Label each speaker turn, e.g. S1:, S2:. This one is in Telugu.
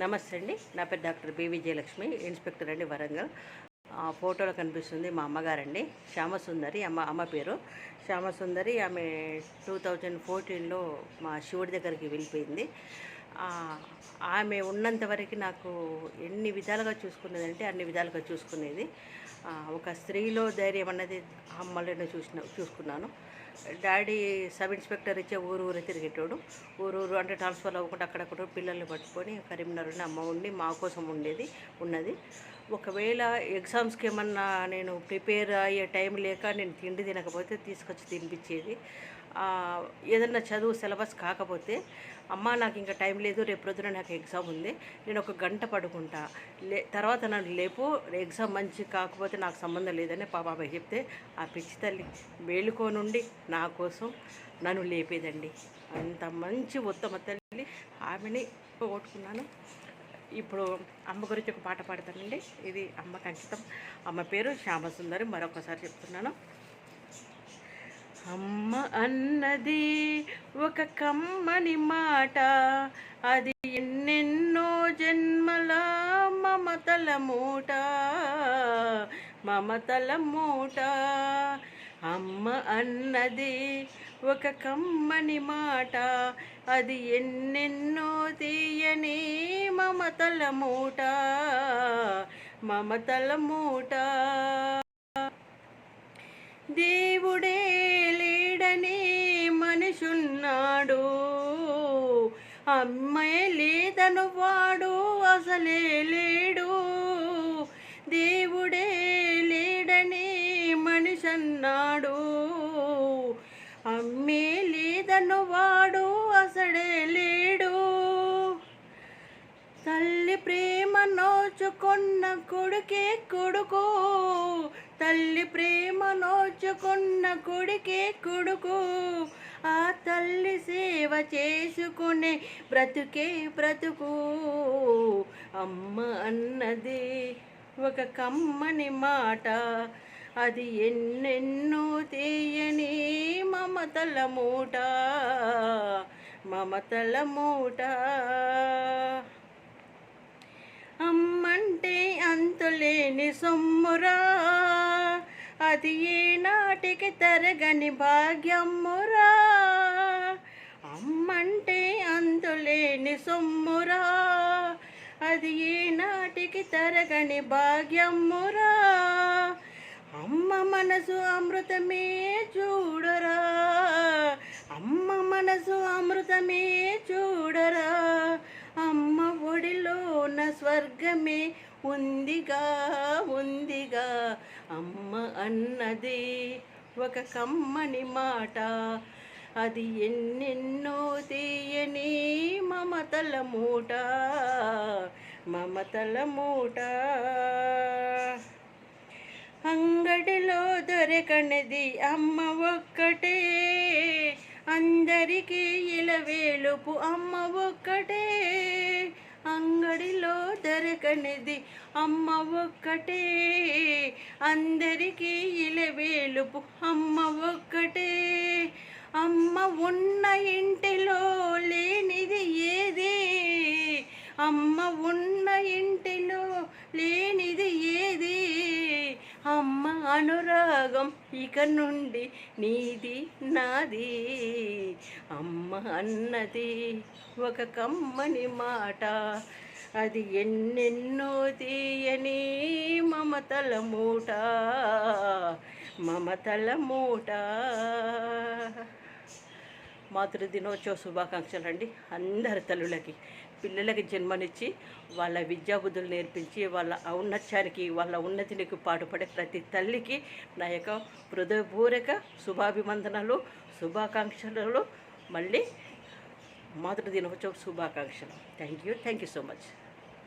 S1: నమస్తే అండి. నా పేరు డాక్టర్ బి విజయలక్ష్మి ఇన్స్పెక్టర్ అండి వరంగల్. ఫోటోలో కనిపిస్తుంది మా అమ్మగారండి శ్యామసుందరి అమ్మ అమ్మ పేరు. శ్యామసుందరి ఆమె టూ థౌజండ్ ఫోర్టీన్లో మా శివుడి దగ్గరికి వెళ్ళిపోయింది. ఆమె ఉన్నంత వరకు నాకు ఎన్ని విధాలుగా చూసుకునేది అంటే అన్ని విధాలుగా చూసుకునేది. ఒక స్త్రీలో ధైర్యం అన్నది అమ్మలను చూసిన చూసుకున్నాను. డాడీ సబ్ ఇన్స్పెక్టర్ ఇచ్చే ఊరు ఊరు తిరిగేటోడు. ఊరు ఊరు అంటే ట్రాన్స్ఫర్ అవ్వకుండా అక్కడక్కడ పిల్లల్ని పట్టుకొని కరీంనగర్లో అమ్మ ఉండి మా కోసం ఉండేది ఉన్నది. ఒకవేళ ఎగ్జామ్స్కి ఏమన్నా నేను ప్రిపేర్ అయ్యే టైం లేక నేను తిండి తినకపోతే తీసుకొచ్చి తినిపించేది. ఏదన్నా చదువు సిలబస్ కాకపోతే అమ్మ నాకు ఇంకా టైం లేదు రేపు రోజున నాకు ఎగ్జామ్ ఉంది నేను ఒక గంట పడుకుంటా. లే తర్వాత నన్ను లేపు ఎగ్జామ్ మంచి కాకపోతే నాకు సంబంధం లేదని పాప చెప్తే ఆ పిచ్చి తల్లి మేలుకోనుండి నా కోసం నన్ను లేపేదండి. అంత మంచి ఉత్తమ తల్లి ఆమెని పోగొట్టుకున్నాను. ఇప్పుడు అమ్మ గురించి ఒక పాట పాడతానండి. ఇది అమ్మకి అంకితం అమ్మ పేరు శ్యామసుందరి మరొకసారి చెప్తున్నాను. అమ్మ అన్నది ఒక కమ్మని మాట. అది ఎన్నెన్నో జన్మల మమతల మూట. మమతల మూట. అమ్మ అన్నది ఒక కమ్మని మాట. అది ఎన్నెన్నో తీయని మమతల మూట. మమతల మూట. దేవుడే అన్నాడు అమ్మాయి లేదను వాడు అసలే లేడు. దేవుడే లేడని మనిషి అన్నాడు అమ్మే లేదను వాడు అసలే లేడు. తల్లి ప్రేమ నోచుకున్న కొడుకే కొడుకు. తల్లి ప్రేమ నోచుకున్న కొడుకే కొడుకు. ఆ తల్లి సేవ చేసుకునే బ్రతుకే బ్రతుకు. అమ్మ అన్నది ఒక కమ్మని మాట. అది ఎన్నెన్నో తీయని మమతల మూట. మమతల మూట. అమ్మంటే అంతులేని సొమ్మురా. అది నాటికి తరగని భాగ్యమ్మురా అమ్మంటే అందులేని సొమ్మురా. అది నాటికి తరగని భాగ్యమ్మురా అమ్మ మనసు అమృతమే చూడరా. అమ్మ మనసు అమృతమే చూడరా. అమ్మ ఒడిలోన స్వర్గమే ఉందిగా ఉందిగా. అమ్మ అన్నది ఒక కమ్మని మాట. అది ఎన్నెన్నో తీయని మమతల మూట. మమతల మూట. అంగడిలో దొరకనిది అమ్మ ఒక్కటే. అందరికీ ఇలవేలుపు అమ్మ ఒక్కటే. అంగడిలో దొరకనిది. అమ్మ ఒక్కటే అందరికీ ఇలవేలుపు అమ్మ ఒక్కటే అమ్మ ఉన్న ఇంటిలో లేనిది ఏది? అమ్మ ఉన్న ఇంటిలో లేనిది ఏది? అనురాగం ఇక నుండి నీది నాది. అమ్మ అన్నది ఒక కమ్మని మాట. అది ఎన్నెన్నో తీయని మమతల మూట. మమతల మూట. మాతృ దినోత్సవ శుభాకాంక్షలు అండి అందరి తల్లులకి. పిల్లలకి జన్మనిచ్చి వాళ్ళ విద్యాబుద్ధులు నేర్పించి వాళ్ళ ఔన్నత్యానికి వాళ్ళ ఉన్నతినికి పాటుపడే ప్రతి తల్లికి నా యొక్క హృదయపూర్వక శుభాభివందనలు శుభాకాంక్షలు. మళ్ళీ మాతృ దినోత్సవ శుభాకాంక్షలు. Thank you thank you so much